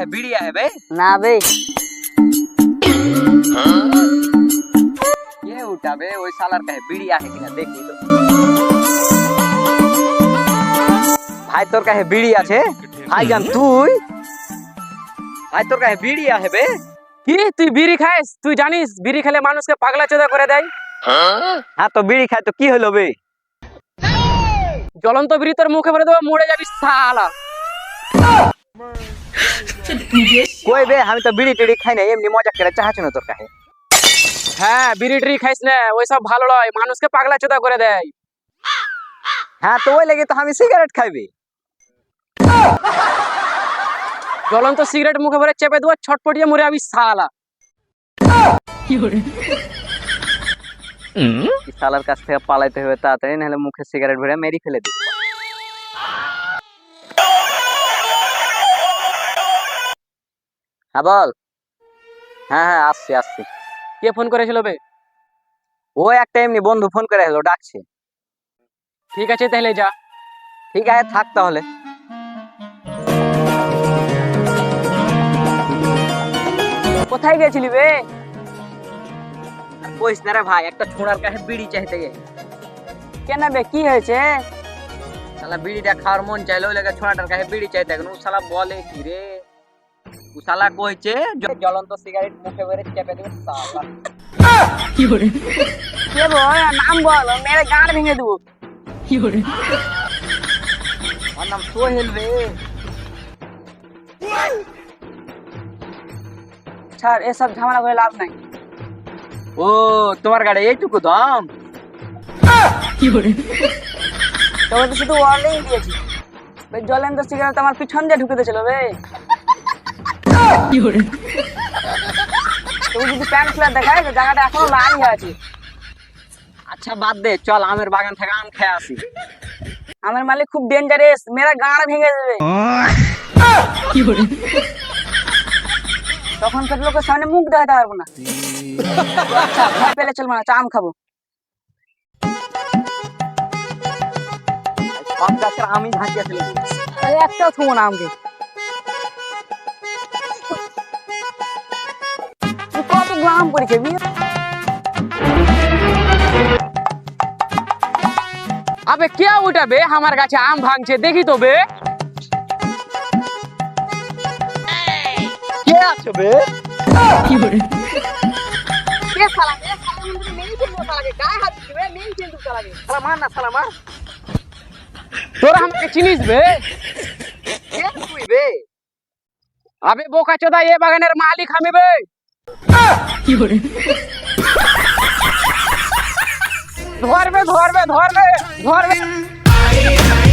है बीड़िया है बे না বে ये उठा बे ওই সালার কাছে বিড়িয়া है কিনা দেখি তো ভাই তোর কাছে বিড়ি আছে ভাই জান তুই ভাই তোর কাছে বিড়িয়া है बे কি তুই বিড়ি খাইস তুই জানিস বিড়ি খেলে মানুষকে পাগলা চোদা করে দেয় হ্যাঁ তো বিড়ি খায় তো কি হলো বে জ্বলন্ত বিড়ি তোর মুখে ভরে দেবো মরে যাবি সালা কই বে আমি তো বিড়ি টিড়ি খাই না এমনি মজা করে চাহাচ্ছ না তোর কাছে। হ্যাঁ বিড়ি টিড়ি খাইস না ওইসব ভালো নয় মানুষকে পাগলা চোদা করে দেয়। হ্যাঁ তো ওই লেগে তো আমি সিগারেট খাইবে। জ্বলন্ত সিগারেট মুখে ভরে চেপে দেবো ছটপটিয়ে মরে যাবি সালা শালার কাছ থেকে পালাইতে হবে তাড়াতাড়ি নাহলে মুখে সিগারেট ভরে মেরি ফেলে দিবে। হ্যাঁ বল। হ্যাঁ হ্যাঁ আসছি আসছি। কে ফোন করেছিল বে? ও একটা এমনি বন্ধু ফোন করে হলো ডাকছে। ঠিক আছে তাহলে যা। ঠিক আছে থাক তাহলে। কোথায় গেছিলি বে? কইস না রে ভাই একটা ছোড়ার কাছে বিড়ি চাইতে গে কেন বে কি হয়েছে? শালা বিড়িটা খাওয়ার মন চাইলো লেগে ছোড়াটার কাছে বিড়ি চাইতে গেল। ও শালা বলে কি রে? শালা কইছে জ্বলন্ত সিগারেট মুখে ভরে চেপে দেবে শালা কে বল? নাম বল মেরে গাঁড় ভেঙে দেবো। আমার নাম সোহেল রে। ছাড় এসব ঝামেলা করে লাভ নাই। ও তোমার গাড়ি এইটুকু দাম? কি তোকে তো শুধু ওয়ার্নিং দিয়েছি। তো সিগারেট আমার পিছন দিয়ে ঢুকে দিয়েছিল বে তুমি যদি প্যান্ট খুলে দেখায় তো জায়গাটা এখনও লাল হয়ে আছে। আচ্ছা বাদ দে চল আমের বাগান থেকে আম খেয়ে আসি। আমার মালিক খুব ডেঞ্জারাস মেরা গাঁড় ভেঙে দেবে। তখন তোর লোকের সামনে মুখ দেখাতে পারব না। আচ্ছা ভয় পেলে চলবো না আম খাব। সব গাছের আমি ঝাঁকিয়ে ফেলে একটাও থুবো না আমাকে। কত গ্রাম করেছে বিয়ে আবে কে উঠাবে আমার কাছে আম ভাঙছে দেখি তো বে কে আছে বে কে শালা কে শালা মন্দিরে মেরে ফেলব শালাকে গায়ে হাত দিবে মেরে ফেলব শালাকে শালা মার না শালা মার তোরা আমাকে চিনিস বে কে তুই বে আবে বোকা চোদা এ বাগানের মালিক আমি বে ধরবে ধরবে ধরবে ধরবে